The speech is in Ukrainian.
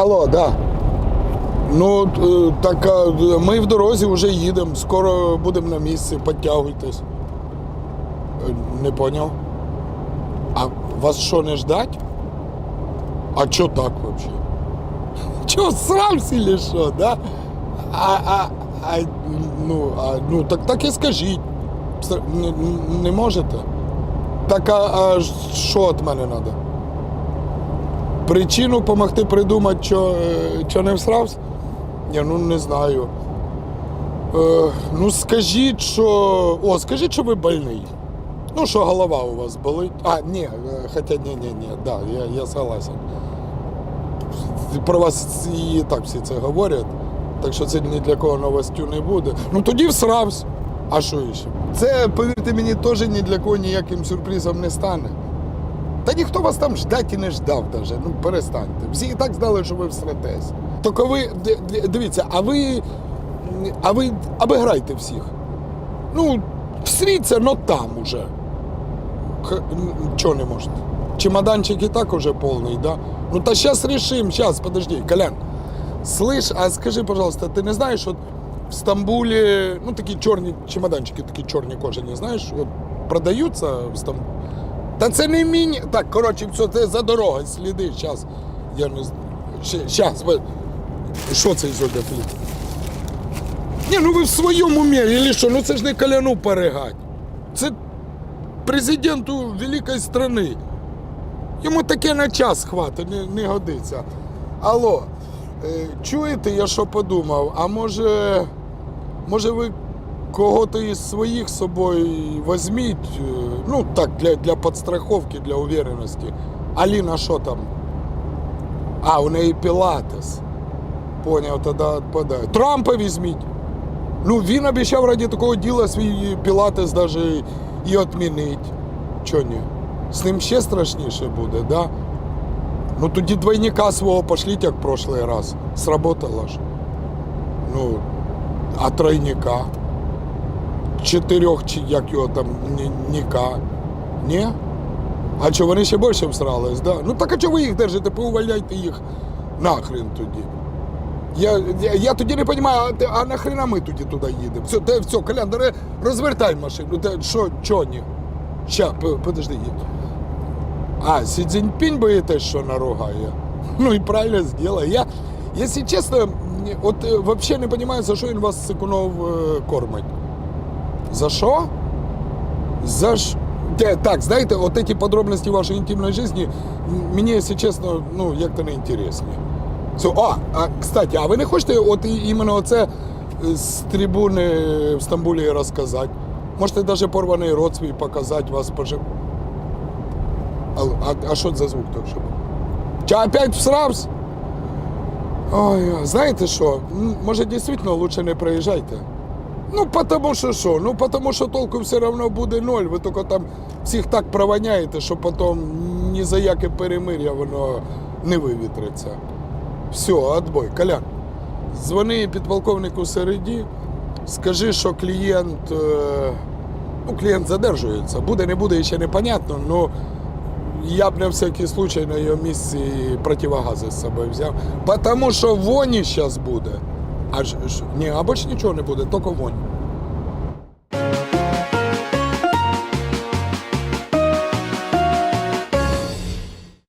Алло, да. Ну, е, так а, ми в дорозі вже їдемо, скоро будемо на місці, підтягуйтесь. Е, Не поняв. А вас що, не ждать? А чо так взагалі? Чо, срамся или що, да? А, а, а, ну, а, ну так, так і скажіть. Не, не можете? Так а, а що від мене треба? Причину допомогти придумати, що, е, що не всрався? Я ну не знаю. Е, ну скажіть, що. О, скажіть, що ви больний. Ну, що голова у вас болить. А, ні, е, хоча ні, ні, ні, да, я, я согласен. Про вас і так всі це говорять, так що це ні для кого новостю не буде. Ну тоді всрався. А що ще? Це, повірте мені, теж ні для кого ніяким сюрпризом не стане. Та ніхто вас там ждать і не ждав даже. Ну перестаньте. Всі і так знали, що ви всратесь. Тільки ви дивіться, а ви. А ви обіграйте всіх. Ну, всріться, но там уже. Чого не можете? Чемоданчик і так уже повний, да? Ну та зараз рішим, зараз, подожди, Колян. Слышь, а скажи, пожалуйста, ти не знаєш, от в Стамбулі, ну такі чорні чемоданчики, такі чорні кожані, знаєш, от продаються в Стамбулі. Та це не міні. Так, коротше, все, це за дорогою сліди. Зараз. Я не знаю. Що це Ізольда Філіп? Ні, ну ви в своєму умі, или що? Ну це ж не коляну перегать. Це президенту великої страни. Йому таке на час хватить, не, не годиться. Алло, е, чуєте, я що подумав? А може, може ви кого-то із своїх з собою візьміть, е, ну так, для, для підстраховки, для уверенності. Аліна що там? А, у неї пілатес. Поняв, тоді відпадає. Трампа візьміть. Ну, він обіцяв раді такого діла свій пілатес даже і відмінить. Чого ні? З ним ще страшніше буде, да? Ну тоді двойника свого пошліть, як в прошлый раз. Сработало ж. Ну, а тройника? Чотирьох, чи як його там, ні- ніка. Ні? А що, вони ще більше всрались, да? Ну так а чого ви їх держите? Поуваляйте їх нахрен тоді. Я, я, я тоді не розумію, а, а нахрена ми тоді туди їдемо? Все, те, все, Колян, розвертай машину. Те, що, чо ні? Ща, подожди. є. А, Сі Цзіньпінь боїтесь, що наругає? Ну і правильно зробила. Я, якщо чесно, от е, взагалі не розумію, за що він вас сикунов е, кормить. За що? За ш... Так, знаєте, от эти подробности вашей интимной жизни мені, якщо чесно, ну, як-то не інтересні. Все, а, а, кстати, а ви не хочете от іменно оце е, з трибуни в Стамбулі розказати? Можете навіть порваний рот свій показати, вас пожив. А, а, а що за звук щоб? Чи опять всрався? Ой, знаєте що, може дійсно лучше не приїжджайте. Ну, потому що що? Ну, потому що толку все одно буде ноль. Ви тільки там всіх так провоняєте, що потім ні за яке перемир'я воно не вивітриться. Все, отбой. Колян, дзвони підполковнику Середі, скажи, що клієнт, е, ну, клієнт задержується. Буде, не буде, ще непонятно, але я б на всякий случай на його місці противогази з собою взяв. Тому що воні зараз буде. Аж ж- ні, або ж нічого не буде, тільки вонь.